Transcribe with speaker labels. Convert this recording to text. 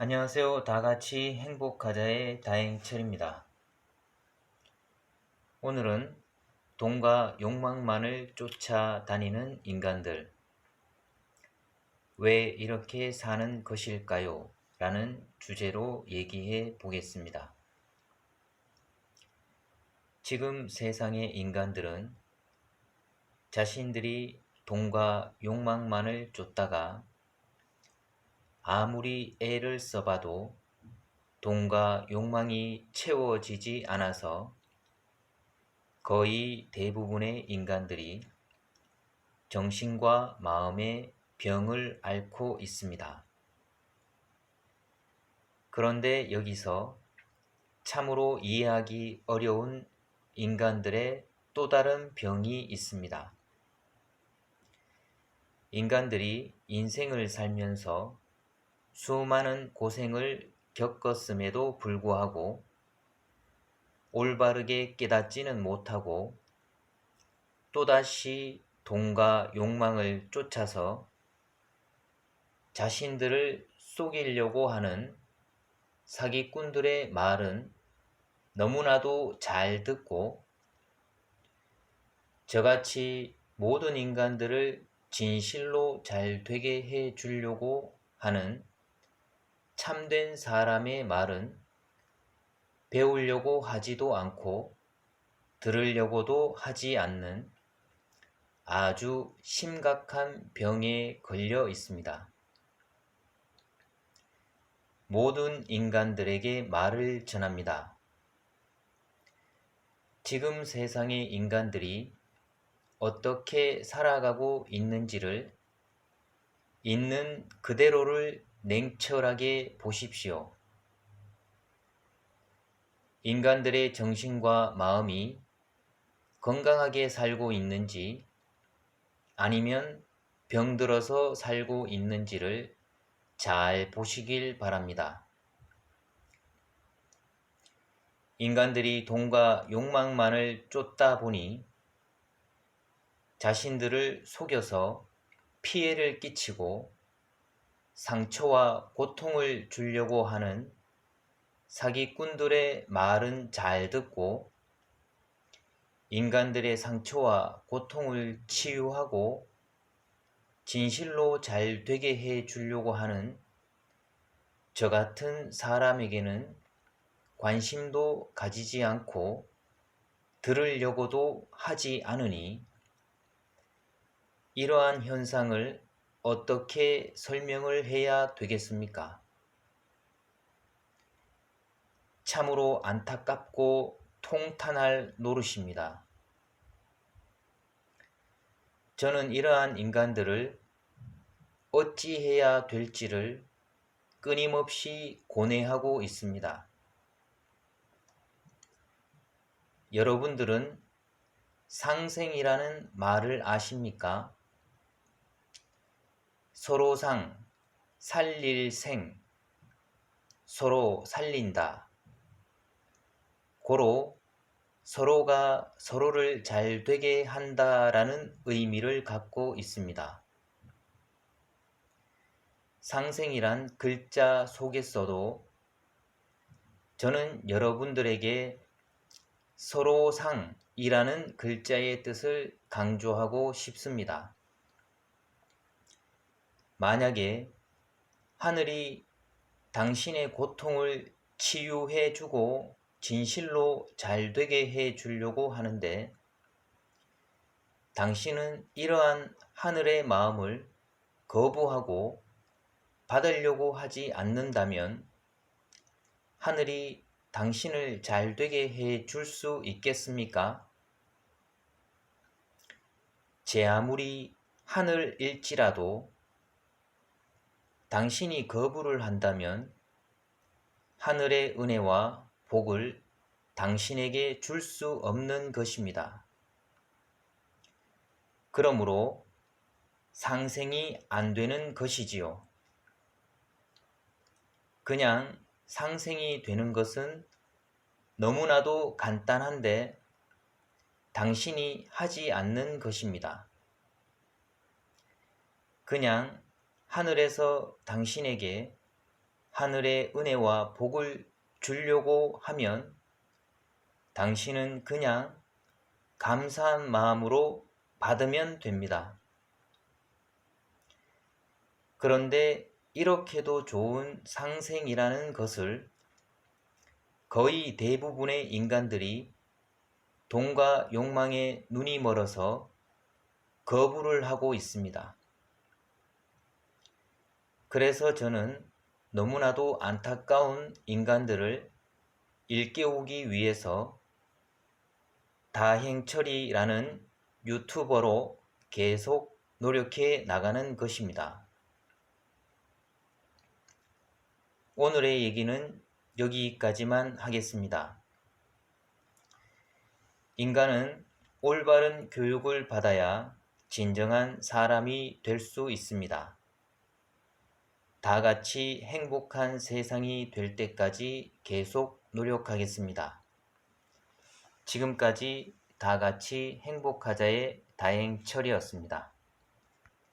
Speaker 1: 안녕하세요. 다 같이 행복하자의 다행철입니다. 오늘은 돈과 욕망만을 쫓아다니는 인간들. 왜 이렇게 사는 것일까요? 라는 주제로 얘기해 보겠습니다. 지금 세상의 인간들은 자신들이 돈과 욕망만을 쫓다가 아무리 애를 써봐도 돈과 욕망이 채워지지 않아서 거의 대부분의 인간들이 정신과 마음의 병을 앓고 있습니다. 그런데 여기서 참으로 이해하기 어려운 인간들의 또 다른 병이 있습니다. 인간들이 인생을 살면서 수많은 고생을 겪었음에도 불구하고 올바르게 깨닫지는 못하고 또다시 돈과 욕망을 쫓아서 자신들을 속이려고 하는 사기꾼들의 말은 너무나도 잘 듣고 저같이 모든 인간들을 진실로 잘 되게 해 주려고 하는 참된 사람의 말은 배우려고 하지도 않고 들으려고도 하지 않는 아주 심각한 병에 걸려 있습니다. 모든 인간들에게 말을 전합니다. 지금 세상의 인간들이 어떻게 살아가고 있는지를 있는 그대로를 냉철하게 보십시오. 인간들의 정신과 마음이 건강하게 살고 있는지 아니면 병들어서 살고 있는지를 잘 보시길 바랍니다. 인간들이 돈과 욕망만을 쫓다 보니 자신들을 속여서 피해를 끼치고 상처와 고통을 주려고 하는 사기꾼들의 말은 잘 듣고 인간들의 상처와 고통을 치유하고 진실로 잘 되게 해 주려고 하는 저 같은 사람에게는 관심도 가지지 않고 들으려고도 하지 않으니 이러한 현상을 어떻게 설명을 해야 되겠습니까? 참으로 안타깝고 통탄할 노릇입니다. 저는 이러한 인간들을 어찌해야 될지를 끊임없이 고뇌하고 있습니다. 여러분들은 상생이라는 말을 아십니까? 서로상, 살릴 생, 서로 살린다. 고로 서로가 서로를 잘 되게 한다라는 의미를 갖고 있습니다. 상생이란 글자 속에서도 저는 여러분들에게 서로상이라는 글자의 뜻을 강조하고 싶습니다. 만약에 하늘이 당신의 고통을 치유해 주고 진실로 잘 되게 해 주려고 하는데 당신은 이러한 하늘의 마음을 거부하고 받으려고 하지 않는다면 하늘이 당신을 잘 되게 해 줄 수 있겠습니까? 제 아무리 하늘일지라도 당신이 거부를 한다면 하늘의 은혜와 복을 당신에게 줄 수 없는 것입니다. 그러므로 상생이 안 되는 것이지요. 그냥 상생이 되는 것은 너무나도 간단한데 당신이 하지 않는 것입니다. 그냥 하늘에서 당신에게 하늘의 은혜와 복을 주려고 하면 당신은 그냥 감사한 마음으로 받으면 됩니다. 그런데 이렇게도 좋은 상생이라는 것을 거의 대부분의 인간들이 돈과 욕망에 눈이 멀어서 거부를 하고 있습니다. 그래서 저는 너무나도 안타까운 인간들을 일깨우기 위해서 다행처리라는 유튜버로 계속 노력해 나가는 것입니다. 오늘의 얘기는 여기까지만 하겠습니다. 인간은 올바른 교육을 받아야 진정한 사람이 될 수 있습니다. 다 같이 행복한 세상이 될 때까지 계속 노력하겠습니다. 지금까지 다 같이 행복하자의 다행철이었습니다.